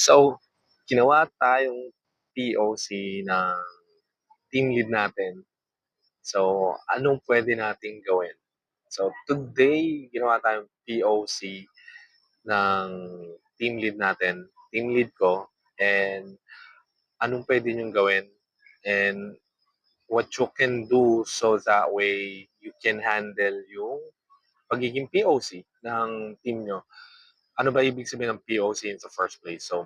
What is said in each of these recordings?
So, ginawa tayong POC ng team lead natin. So, anong pwede nating gawin? So, today, ginawa tayong POC ng team lead natin, team lead ko, and anong pwede niyong gawin, and what you can do so that way you can handle yung pagiging POC ng team nyo. Ano ba ibig sabihin ng POC in the first place? So,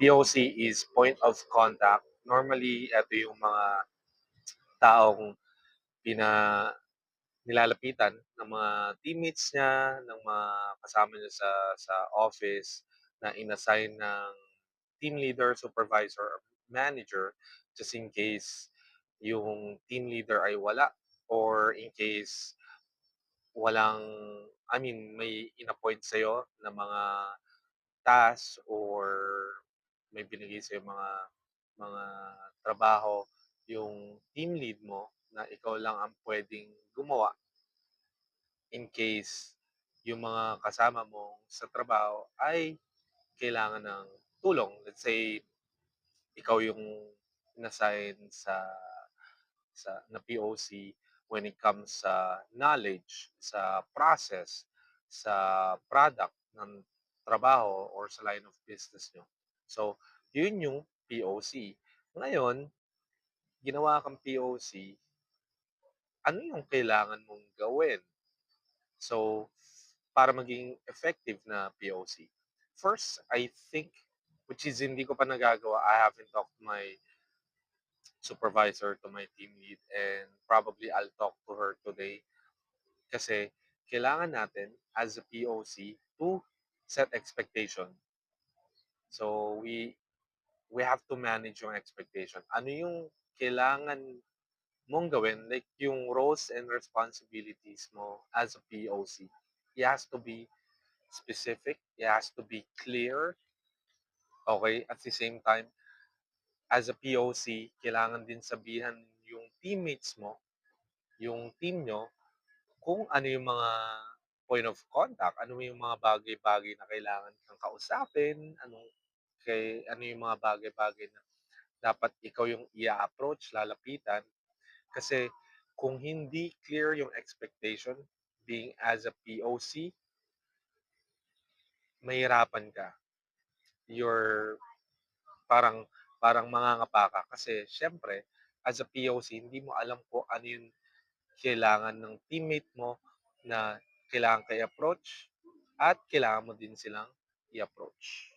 POC is point of contact. Normally, ito yung mga taong pina nilalapitan ng mga teammates niya, ng mga kasama niya sa sa office na inassign ng team leader, supervisor, or manager just in case yung team leader ay wala or in case walang I mean may inappoint sa'yo na mga task or may binigay sa'yo mga mga trabaho yung team lead mo na ikaw lang ang pwedeng gumawa in case yung mga kasama mo sa trabaho ay kailangan ng tulong. Let's say, ikaw yung inassign sa sa na POC when it comes sa knowledge, sa process, sa product ng trabaho or sa line of business nyo. So, yun yung POC. Ngayon, ginawa kang POC, ano yung kailangan mong gawin? So, para maging effective na POC. First, I think, which is hindi ko pa nagagawa, I haven't talked to my supervisor, to my team lead, and probably I'll talk to her today. Kasi, kailangan natin, as a POC, to set expectation. So, we we have to manage yung expectation. Ano yung kailangan mong gawin, like yung roles and responsibilities mo as a POC. It has to be specific, it has to be clear. Okay, at the same time, as a POC, kailangan din sabihan yung teammates mo, yung team nyo, kung ano yung mga point of contact, ano yung mga bagay-bagay na kailangan kang kausapin, anong kay ano yung mga bagay-bagay na dapat ikaw yung i-approach, lalapitan. Kasi kung hindi clear yung expectation being as a POC, mahirapan ka. You're parang parang mangangapa ka kasi syempre as a POC hindi mo alam kung ano yung kailangan ng teammate mo na kailangan kay approach at kailangan mo din silang i-approach.